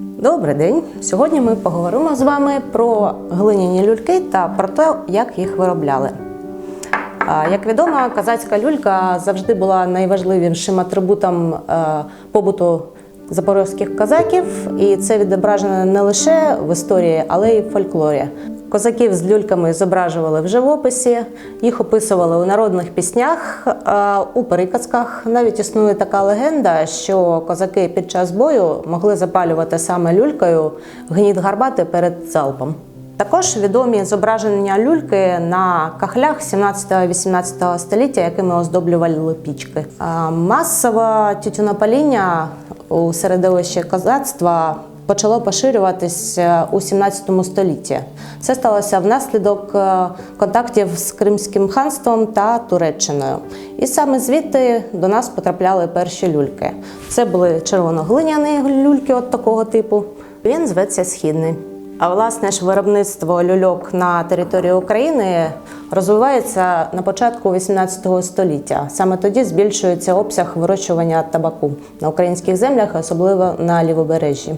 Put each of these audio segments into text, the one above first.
Добрий день! Сьогодні ми поговоримо з вами про глиняні люльки та про те, як їх виробляли. Як відомо, казацька люлька завжди була найважливішим атрибутом е, побуту запорозьких козаків, і це відображено не лише в історії, але й в фольклорі. Козаків з люльками зображували в живописі, їх описували у народних піснях, у приказках. Навіть існує така легенда, що козаки під час бою могли запалювати саме люлькою гніт гарбати перед залпом. Також відомі зображення люльки на кахлях 17-18 століття, якими оздоблювали пічки. Масове тютюнопаління у середовищі козацтва почало поширюватись у 17 столітті. Це сталося внаслідок е, контактів з Кримським ханством та Туреччиною. І саме звідти до нас потрапляли перші люльки. Це були червоноглиняні люльки от такого типу. Він зветься східний. А власне ж виробництво люльок на території України розвивається на початку 18 століття. Саме тоді збільшується обсяг вирощування табаку на українських землях, особливо на лівобережжі.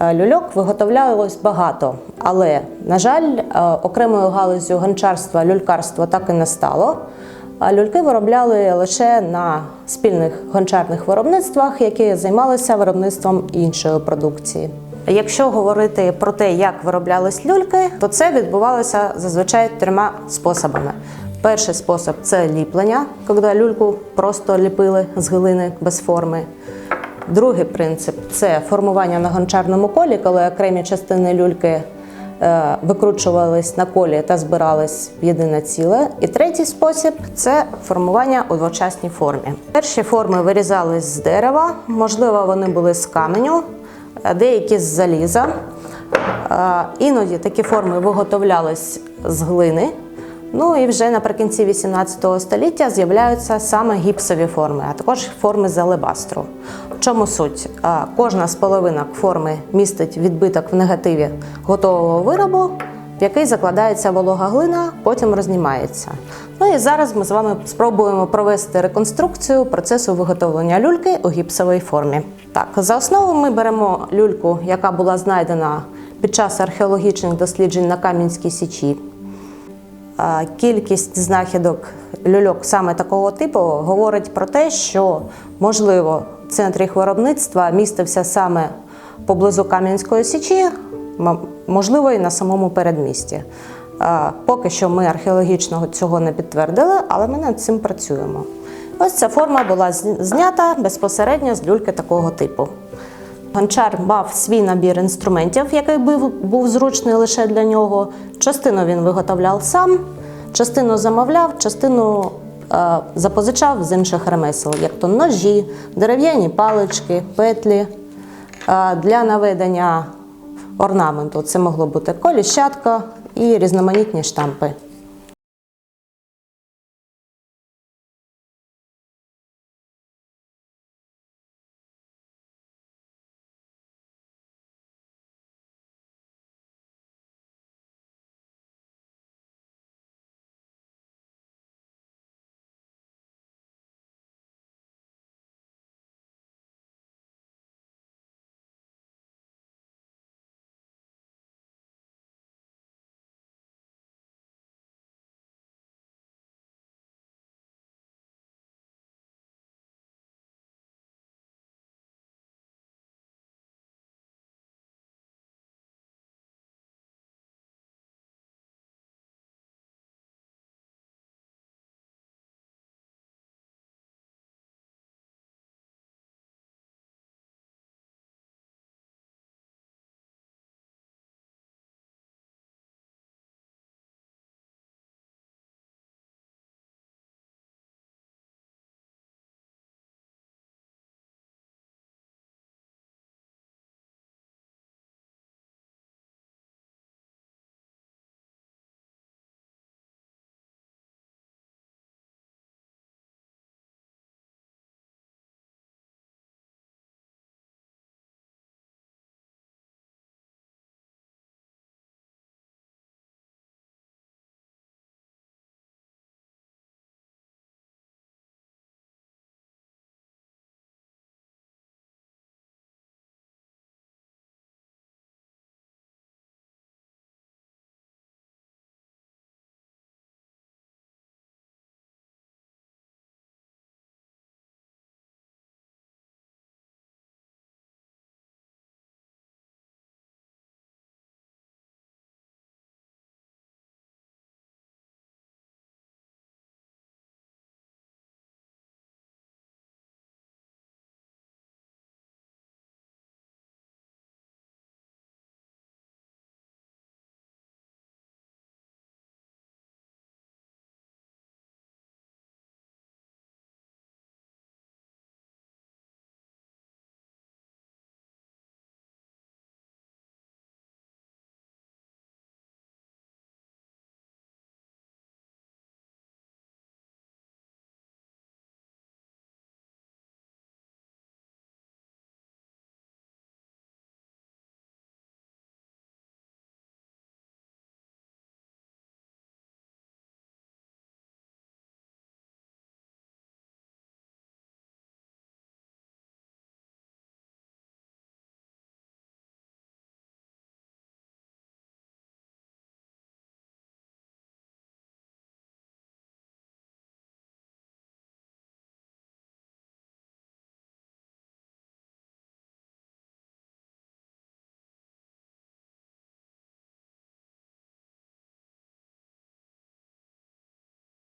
Е, Люльок виготовлялось багато, але, на жаль, е, окремою галузю гончарства люлькарство так і не стало. Люльки виробляли лише на спільних гончарних виробництвах, які займалися виробництвом іншої продукції. Якщо говорити про те, як вироблялись люльки, то це відбувалося зазвичай трьома способами. Перший спосіб це ліплення, коли люльку просто ліпили з глини без форми. Другий принцип це формування на гончарному колі, коли окремі частини люльки е, викручувались на колі та збирались в єдине ціле. І третій спосіб це формування у двочасній формі. Перші форми вирізались з дерева, можливо, вони були з каменю, деякі з заліза. Е, Іноді такі форми виготовлялись з глини. Ну і вже наприкінці 18 століття з'являються саме гіпсові форми, а також форми з алебастру. В чому суть? Кожна з половинок форми містить відбиток в негативі готового виробу, в який закладається волога глина, потім рознімається. Ну і зараз ми з вами спробуємо провести реконструкцію процесу виготовлення люльки у гіпсовій формі. Так, за основу ми беремо люльку, яка була знайдена під час археологічних досліджень на Кам'янській січі. Кількість знахідок люльок саме такого типу говорить про те, що можливо центр їх виробництва містився саме поблизу Кам'янської січі, можливо, і на самому передмісті. Поки що ми археологічно цього не підтвердили, але ми над цим працюємо. Ось ця форма була знята безпосередньо з люльки такого типу. Гончар мав свій набір інструментів, який був, зручний лише для нього. Частину він виготовляв сам, частину замовляв, частину е, запозичав з інших ремесел, як то ножі, дерев'яні палички, петлі. Е, для наведення орнаменту це могло бути коліщатка і різноманітні штампи.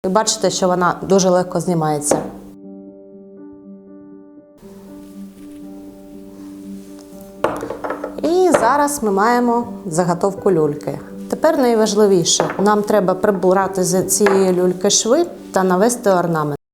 Ви бачите, що вона дуже легко знімається. І зараз ми маємо заготовку люльки. Тепер найважливіше, нам треба прибрати з цієї люльки шви та навести орнамент.